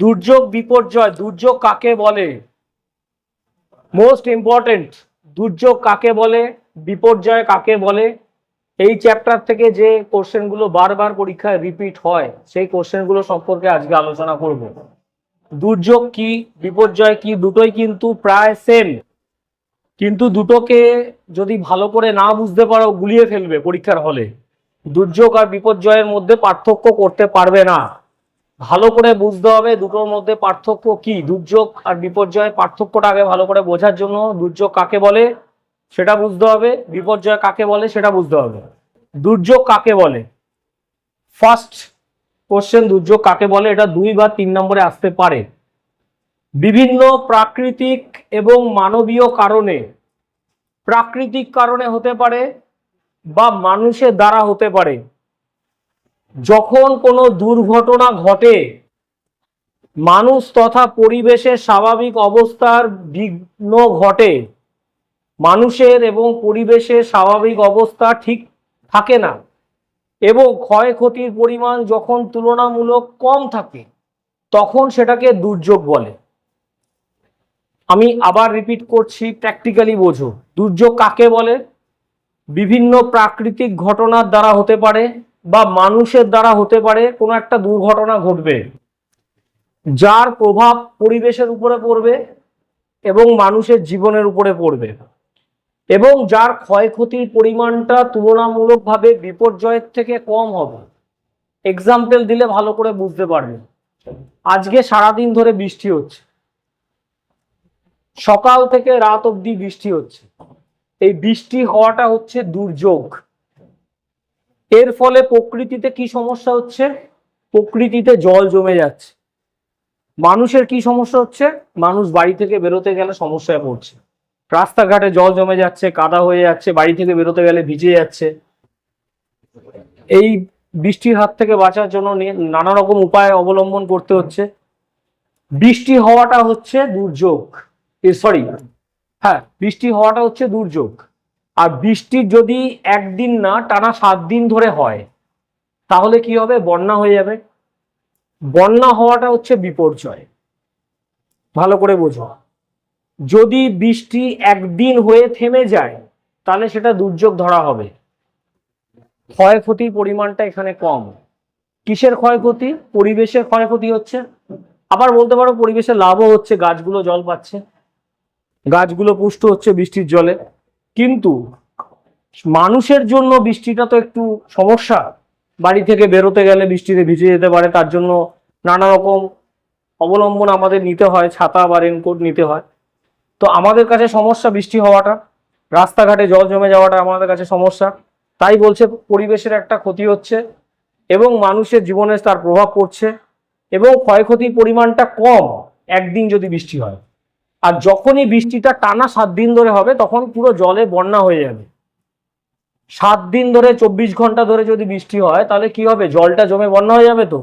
দুর্যোগ বিপর্যয়, দুর্যোগ কাকে বলে? মোস্ট ইম্পর্টেন্ট দুর্যোগ কাকে বলে, বিপর্যয় কাকে বলে? এই চ্যাপ্টার থেকে যে কোশ্চেনগুলো বারবার পরীক্ষায় রিপিট হয়, সেই কোশ্চেনগুলো সম্পর্কে আজকে আলোচনা করব। দুর্যোগ কি, বিপর্যয় কি, দুটোই কিন্তু প্রায় সেম কিন্তু দুটোকে যদি ভালো করে না বুঝতে পারো, গুলিয়ে ফেলবে পরীক্ষার হলে। দুর্যোগ আর বিপর্যয়ের মধ্যে পার্থক্য করতে পারবে না। ভালো করে বুঝতে হবে দুটোর মধ্যে পার্থক্য কি? দুর্যোগ আর বিপর্যয় পার্থক্যটা আগে ভালো করে বোঝার জন্য দুর্যোগ কাকে বলে সেটা বুঝতে হবে, বিপর্যয় কাকে বলে সেটা বুঝতে হবে। দুর্যোগ কাকে বলে? ফার্স্ট কোশ্চেন দুর্যোগ কাকে বলে? এটা দুই বা তিন নম্বরে আসতে পারে। বিভিন্ন প্রাকৃতিক এবং মানবীয় কারণে, প্রাকৃতিক কারণে হতে পারে বা মানুষের দ্বারা হতে পারে। যখন কোনো দুর্ঘটনা ঘটে, মানুষ তথা পরিবেশের স্বাভাবিক অবস্থার বিঘ্ন ঘটে। মানুষের এবং পরিবেশের স্বাভাবিক অবস্থা ঠিক থাকে না এবং ক্ষয়ক্ষতির পরিমাণ যখন তুলনামূলক কম থাকে, তখন সেটাকে দুর্যোগ বলে। আমি আবার রিপিট করছি প্র্যাকটিক্যালি বোঝো। দুর্যোগ কাকে বলে? বিভিন্ন প্রাকৃতিক ঘটনার দ্বারা হতে পারে বা মানুষের দ্বারা হতে পারে কোনো একটা দুর্ঘটনা ঘটবে, যার প্রভাব পরিবেশের উপরে পড়বে এবং মানুষের জীবনের উপরে পড়বে। এবং যার ক্ষয়ক্ষতির পরিমাণটা তুলনামূলকভাবে বিপর্যয়ের থেকে কম হবে। এক্সাম্পল দিলে ভালো করে বুঝতে পারবে। আজকে সারাদিন ধরে বৃষ্টি হচ্ছে। সকাল থেকে রাত অবধি বৃষ্টি হচ্ছে। এই বৃষ্টি হওয়াটা হচ্ছে দুর্যোগ। এর ফলে প্রকৃতিতে কি সমস্যা হচ্ছে? প্রকৃতিতে জল জমে যাচ্ছে। মানুষের কি সমস্যা হচ্ছে? মানুষ বাড়ি থেকে বেরোতে গেলে সমস্যায় পড়ছে। রাস্তাঘাটে জল জমে যাচ্ছে, কাদা হয়ে যাচ্ছে, বাড়ি থেকে বেরোতে গেলে ভিজে যাচ্ছে। এই বৃষ্টির হাত থেকে বাঁচার জন্য নানা রকম উপায় অবলম্বন করতে হচ্ছে। বৃষ্টি হওয়াটা হচ্ছে দুর্যোগ। সরি হ্যাঁ বৃষ্টি হওয়াটা হচ্ছে দুর্যোগ। আর বৃষ্টি যদি একদিন না, টানা সাত দিন ধরে হয়, তাহলে কি হবে? বন্যা হয়ে যাবে। বন্যা হওয়াটা হচ্ছে বিপর্যয়। ভালো করে বোঝো। যদি বৃষ্টি একদিন হয়ে থেমে যায়, তাহলে সেটা দুর্যোগ ধরা হবে। ক্ষয়ক্ষতির পরিমাণটা এখানে কম। কিসের ক্ষয়ক্ষতি? পরিবেশের ক্ষয়ক্ষতি হচ্ছে। আবার বলতে পারো, পরিবেশের লাভও হচ্ছে। গাছগুলো জল পাচ্ছে। গাছগুলো পুষ্ট হচ্ছে বৃষ্টির জলে। কিন্তু মানুষের জন্য বৃষ্টিটা তো একটু সমস্যা। বাড়ি থেকে বেরোতে গেলে বৃষ্টিতে ভিজে যেতে পারে, তার জন্য নানা রকম অবলম্বন আমাদের নিতে হয়, ছাতা বা রেনকোট নিতে হয়। তো আমাদের কাছে সমস্যা বৃষ্টি হওয়াটা, রাস্তাঘাটে জল জমে যাওয়াটা আমাদের কাছে সমস্যা। তাই বলছে পরিবেশের একটা ক্ষতি হচ্ছে এবং মানুষের জীবনে তার প্রভাব পড়ছে এবং ক্ষয়ক্ষতির পরিমাণটা কম একদিন যদি বৃষ্টি হয়। আর যখনই বৃষ্টিটা টানা সাত দিন ধরে হবে, তখন পুরো জলে বন্যা হয়ে যাবে। সাত দিন ধরে, চব্বিশ ঘণ্টা ধরে যদি বৃষ্টি হয়, তাহলে কি হবে? জলটা জমে বন্যা হয়ে যাবে তো?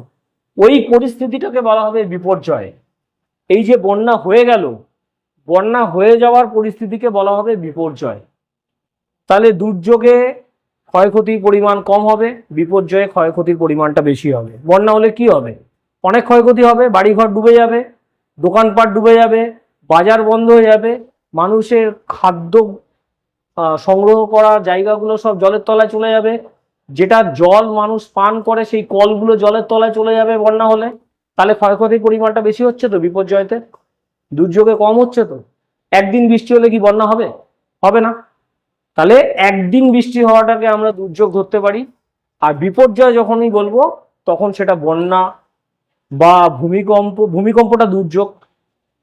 ওই পরিস্থিতিটাকে বলা হবে বিপর্যয়। এই যে বন্যা হয়ে গেল, বন্যা হয়ে যাওয়ার পরিস্থিতিকে বলা হবে বিপর্যয়। তাহলে দুর্যোগে ক্ষয়ক্ষতির পরিমাণ কম হবে, বিপর্যয়ে ক্ষয়ক্ষতির পরিমাণটা বেশি হবে। বন্যা হলে কি হবে? অনেক ক্ষয়ক্ষতি হবে, বাড়িঘর ডুবে যাবে, দোকানপাট ডুবে যাবে বাজার বন্ধ হয়ে যাবে, মানুষের খাদ্য সংগ্রহ করা জায়গাগুলো সব জলের তলায় চলে যাবে। যেটা জল মানুষ পান করে, সেই কলগুলো জলের তলায় চলে যাবে বন্যা হলে। তাহলে ক্ষয়ক্ষতির পরিমাণটা বেশি হচ্ছে তো বিপর্যয়তে? দুর্যোগে কম হচ্ছে তো? একদিন বৃষ্টি হলে কি বন্যা হবে? হবে না। তাহলে একদিন বৃষ্টি হওয়াটাকে আমরা দুর্যোগ ধরতে পারি। আর বিপর্যয় যখনই বলব, তখন সেটা বন্যা বা ভূমিকম্প, ভূমিকম্পটা দুর্যোগ।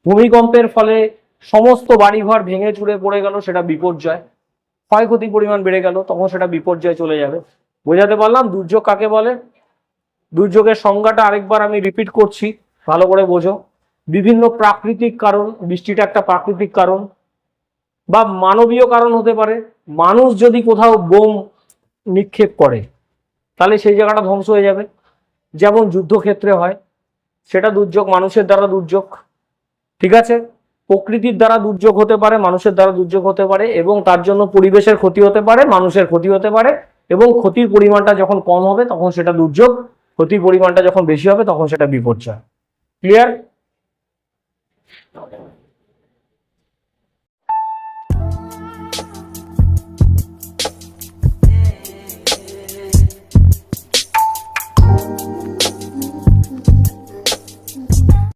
ভূমিকম্পের ফলে সমস্ত বাড়িঘর ভেঙে চুড়ে পড়ে গেল, সেটা বিপর্যয়। ক্ষয়ক্ষতির পরিমাণ বেড়ে গেল, তখন সেটা বিপর্যয় চলে যাবে। বোঝাতে পারলাম দুর্যোগ কাকে বলে? দুর্যোগের সংজ্ঞাটা আরেকবার আমি রিপিট করছি, ভালো করে বোঝো। বিভিন্ন প্রাকৃতিক কারণ, বৃষ্টিটা একটা প্রাকৃতিক কারণ, বা মানবীয় কারণ হতে পারে। মানুষ যদি কোথাও বোম নিক্ষেপ করে, তাহলে সেই জায়গাটা ধ্বংস হয়ে যাবে। যেমন যুদ্ধক্ষেত্রে হয়, সেটা দুর্যোগ, মানুষের দ্বারা দুর্যোগ। ঠিক আছে? প্রকৃতির দ্বারা দুর্যোগ হতে পারে, মানুষের দ্বারা দুর্যোগ হতে পারে এবং তার জন্য পরিবেশের ক্ষতি হতে পারে, মানুষের ক্ষতি হতে পারে এবং ক্ষতির পরিমাণটা যখন কম হবে তখন সেটা দুর্যোগ, ক্ষতির পরিমাণটা যখন বেশি হবে তখন সেটা বিপর্যয়। ক্লিয়ার